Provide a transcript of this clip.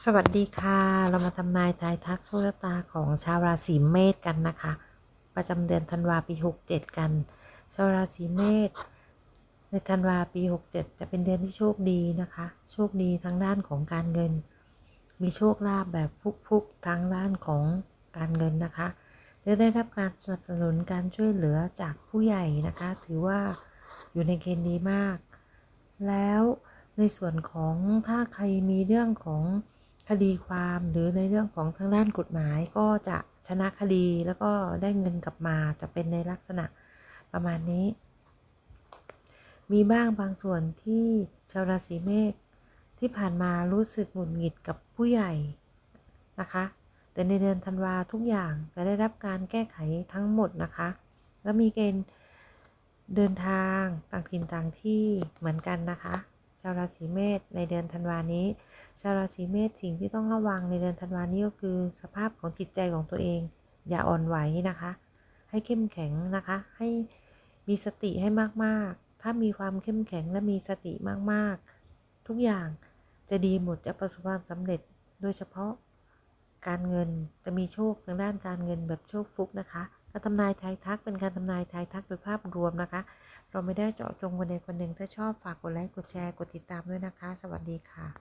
สวัสดีค่ะ เรามาทำนายทายทักโชคชะตาของชาวราศีเมษกันนะคะ ประจำเดือนธันวาปี67 กัน ชาวราศีเมษในธันวาปี 67 จะเป็นเดือนที่โชคดีนะคะ โชคดีทางด้านของการเงิน มีโชคลาภแบบฟุกๆทางด้านของการเงินนะคะจะได้รับการสนับสนุนการช่วยเหลือจากผู้ใหญ่นะคะ ถือว่าอยู่ในเกณฑ์ดีมาก แล้วในส่วนของถ้าใครมีเรื่องของ ดีความหรือในเรื่องของทางด้านกฎหมายก็จะชนะคดีแล้วก็ได้เงินกลับมาจะเป็นในลักษณะประมาณนี้ มีบ้างบางส่วนที่ชาวราศีเมษที่ผ่านมารู้สึกหงุดหงิดกับผู้ใหญ่นะคะ แต่ในเดือนธันวาทุกอย่างจะได้รับการแก้ไขทั้งหมดนะคะ แล้วมีเกณฑ์เดินทางต่างถิ่นต่างที่เหมือนกันนะคะ ชาวราศีเมษในเดือนธันวานี้ ชาวราศีเมษสิ่งที่ต้องระวังในเดือนธันวานี้ก็คือสภาพของจิตใจของตัวเอง อย่าอ่อนไหวนะคะ ให้เข้มแข็งนะคะ ให้มีสติให้มากๆ ถ้ามีความเข้มแข็งและมีสติมากๆ ทุกอย่างจะดีหมดจะประสบความสำเร็จโดยเฉพาะการเงินจะมีโชคทางด้านการเงินแบบโชคฟุกนะคะ การทำนายทายทักเป็นการทำนายทายทักโดยภาพรวมนะคะ เราไม่ได้เจาะจงคนใดคนหนึ่งถ้าชอบฝากกดไลค์กดแชร์กดติดตามด้วยนะคะ สวัสดีค่ะ